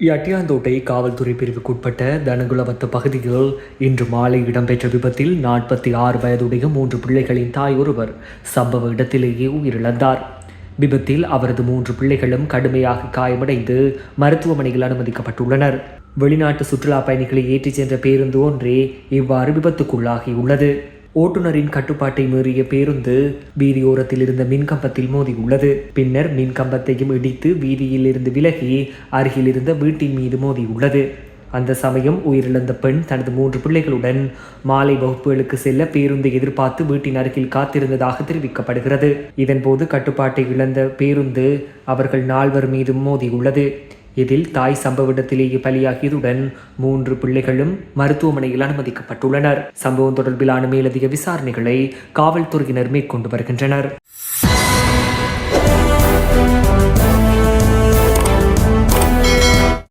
எட்டியாந்தோட்டை காவல்துறை பிரிவுக்குட்பட்ட தனகுலவத்த பகுதியில் இன்று மாலை இடம்பெற்ற விபத்தில் நாற்பத்தி ஆறு வயதுடைய மூன்று பிள்ளைகளின் தாய் ஒருவர் சம்பவ இடத்திலேயே உயிரிழந்தார். விபத்தில் அவரது மூன்று பிள்ளைகளும் கடுமையாக காயமடைந்து மருத்துவமனையில் அனுமதிக்கப்பட்டுள்ளனர். வெளிநாட்டு சுற்றுலா பயணிகளை ஏற்றிச் சென்ற பேருந்து ஒன்றே இவ்வாறு விபத்துக்குள்ளாகியுள்ளது. ஓட்டுநரின் கட்டுப்பாட்டை மீறிய பேருந்து வீதியோரத்தில் இருந்த மின்கம்பத்தில் மோதி உள்ளது. பின்னர் மின்கம்பத்தையும் இடித்து வீதியில் இருந்து விலகி அருகில் இருந்த வீட்டின் மீது மோதி உள்ளது. அந்த சமயம் உயிரிழந்த பெண் தனது மூன்று பிள்ளைகளுடன் மாலை வகுப்புகளுக்கு செல்ல பேருந்தை எதிர்பார்த்து வீட்டின் அருகில் காத்திருந்ததாக தெரிவிக்கப்படுகிறது. இதன்போது கட்டுப்பாட்டை இழந்த பேருந்து அவர்கள் நால்வர் மீதும் மோதியுள்ளது இதில் தாய் சம்பவ இடத்திலேயே பலியாகியதுடன் மூன்று பிள்ளைகளும் மருத்துவமனையில் அனுமதிக்கப்பட்டுள்ளனர். சம்பவம் தொடர்பிலான மேலதிக விசாரணைகளை காவல்துறையினர் மேற்கொண்டு வருகின்றனர்.